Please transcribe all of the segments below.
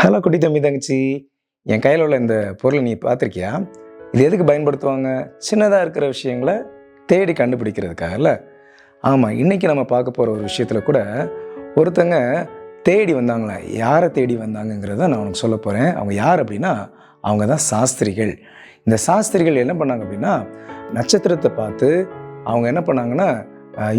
Hello குட்டி தம்பி தங்கச்சி. என் கையில் உள்ள இந்த பொருளை நீ பார்த்துருக்கியா? இது எதுக்கு பயன்படுத்துவாங்க? சின்னதாக இருக்கிற விஷயங்களை தேடி கண்டுபிடிக்கிறதுக்காகல ஆமாம் இன்றைக்கி நம்ம பார்க்க போகிற ஒரு விஷயத்தில் கூட ஒருத்தங்க தேடி வந்தாங்களா? யாரை தேடி வந்தாங்கங்கிறத நான் உனக்கு சொல்ல போகிறேன் அவங்க யார் அப்படின்னா அவங்க தான் சாஸ்திரிகள். இந்த சாஸ்திரிகள் என்ன பண்ணாங்க அப்படின்னா நட்சத்திரத்தை பார்த்து அவங்க என்ன பண்ணாங்கன்னா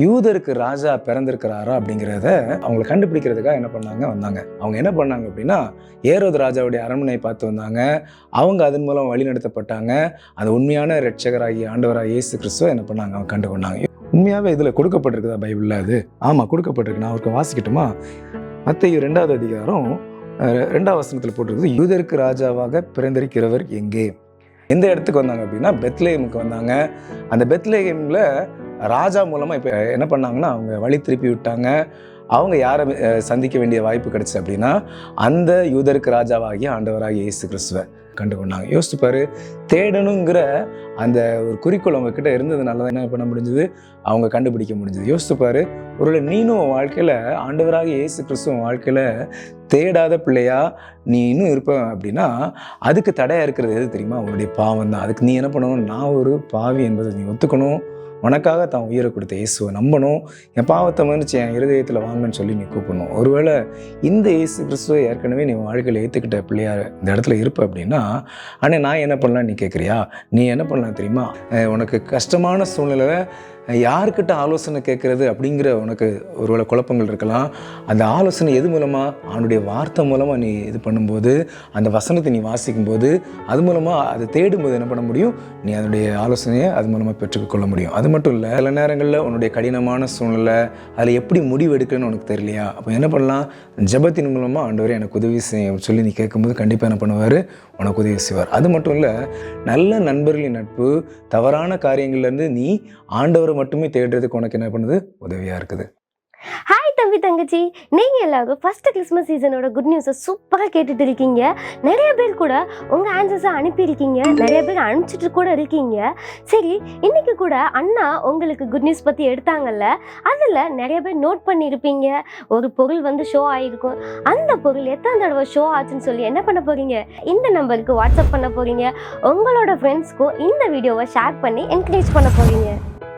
யூதருக்கு ராஜா பிறந்திருக்கிறாரா அப்படிங்கிறத அவங்களை கண்டுபிடிக்கிறதுக்காக என்ன பண்ணாங்க? வந்தாங்க. அவங்க என்ன பண்ணாங்க அப்படின்னா ஏரோது ராஜாவுடைய அரண்மனையை பார்த்து வந்தாங்க. அவங்க அதன் மூலம் வழி நடத்தப்பட்டாங்க. அந்த உண்மையான ரட்சகராகி ஆண்டவராக இயேசு கிறிஸ்துவ என்ன பண்ணாங்க? அவங்க கண்டு கொண்டாங்க. உண்மையாகவே இதில் கொடுக்கப்பட்டிருக்குதா பைபிளில் அது? ஆமாம் கொடுக்கப்பட்டிருக்கு. நான் அவருக்கு வாசிக்கட்டுமா? மற்ற ரெண்டாவது அதிகாரம் ரெண்டாவது வசனத்தில் போட்டிருக்குது யூதருக்கு ராஜாவாக பிறந்திருக்கிறவர் எங்கே? எந்த இடத்துக்கு வந்தாங்க அப்படின்னா பெத்லேயமுக்கு வந்தாங்க. அந்த பெத்லேயமில் ராஜா மூலமாக இப்போ என்ன பண்ணாங்கன்னா அவங்க வழி திருப்பி விட்டாங்க. அவங்க யாரை சந்திக்க வேண்டிய வாய்ப்பு கிடைச்சு அப்படின்னா அந்த யூதருக்கு ராஜாவாகி ஆண்டவராகிய இயேசு கிறிஸ்துவ கண்டு கொண்டாங்க யோசிச்சுப்பார் தேடணுங்கிற அந்த ஒரு குறிக்கோள் அவங்கக்கிட்ட இருந்ததுனால தான் என்ன பண்ண முடிஞ்சது? அவங்க கண்டுபிடிக்க முடிஞ்சது. யோசிச்சுப்பார் ஒருவேளை நீனும் உன் வாழ்க்கையில் ஆண்டவராக இயேசு கிறிஸ்துவ வாழ்க்கையில் தேடாத பிள்ளையா நீ இன்னும் இருப்ப அப்படின்னா அதுக்கு தடையாக இருக்கிறது எது தெரியுமா? உன்னுடைய பாவம் தான் அதுக்கு நீ என்ன பண்ணணும்? நான் ஒரு பாவி என்பதை நீ ஒத்துக்கணும். உனக்காக தான் உயிரை கொடுத்த இயேசுவை நம்பணும். என் பாவத்தை மன்னிச்சு என் இருதயத்தில் வாங்கன்னு சொல்லி நீ கூப்பிடணும். ஒருவேளை இந்த இயேசு கிறிஸ்துவை ஏற்கனவே நீ வாழ்க்கையில் ஏற்றுக்கிட்ட பிள்ளையார் இந்த இடத்துல இருப்ப அப்படின்னா ஆனால் நான் என்ன பண்ணலாம் நீ கேட்குறியா நீ என்ன பண்ணலாம் தெரியுமா? உனக்கு கஷ்டமான சூழ்நிலையில் யாருக்கிட்ட ஆலோசனை கேட்குறது அப்படிங்கிற உனக்கு ஒருவேளை குழப்பங்கள் இருக்கலாம். அந்த ஆலோசனை எது மூலமாக அவனுடைய வார்த்தை மூலமாக நீ இது பண்ணும்போது அந்த வசனத்தை நீ வாசிக்கும்போது அது மூலமாக அதை தேடும்போது என்ன பண்ண முடியும்? நீ அதனுடைய ஆலோசனையை அது மூலமாக பெற்றுக்கொள்ள முடியும். அது மட்டும் இல்லை சில நேரங்களில் உன்னுடைய கடினமான சூழ்நிலை அதில் எப்படி முடிவு எடுக்கணும்னு உனக்கு தெரியலையா? அப்போ என்ன பண்ணலாம்? ஜெபத்தின் மூலமாக ஆண்டவரே எனக்கு உதவி செய்ய சொல்லி நீ கேட்கும்போது கண்டிப்பாக என்ன பண்ணுவார்? உனக்கு உதவி செய்வார். அது மட்டும் இல்லை நல்ல நண்பர்களின் நட்பு தவறான காரியங்கள்லேருந்து நீ ஆண்டவரை மட்டுமே தேடுறதுக்கு உனக்கு என்ன பண்ணுது? உதவியாக இருக்குது. ஹாய் தம்பி தங்கச்சி. நீங்கள் எல்லாரும் ஃபஸ்ட்டு கிறிஸ்மஸ் சீசனோட குட் நியூஸை சூப்பராக கேட்டுட்டு இருக்கீங்க. நிறைய பேர் கூட உங்கள் ஆன்சர்ஸை அனுப்பியிருக்கீங்க. நிறைய பேர் அனுப்பிச்சிட்டு கூட இருக்கீங்க. சரி இன்னைக்கு கூட அண்ணா உங்களுக்கு குட் நியூஸ் பற்றி எடுத்தாங்கல்ல? அதில் நிறைய பேர் நோட் பண்ணியிருப்பீங்க. ஒரு பொருள் வந்து ஷோ ஆகிருக்கும் அந்த பொருள் எத்தனை தடவை ஷோ ஆச்சுன்னு சொல்லி என்ன பண்ண போகிறீங்க இந்த நம்பருக்கு வாட்ஸ்அப் பண்ண போகிறீங்க உங்களோட ஃப்ரெண்ட்ஸ்க்கும் இந்த வீடியோவை ஷேர் பண்ணி என்கரேஜ் பண்ண போகிறீங்க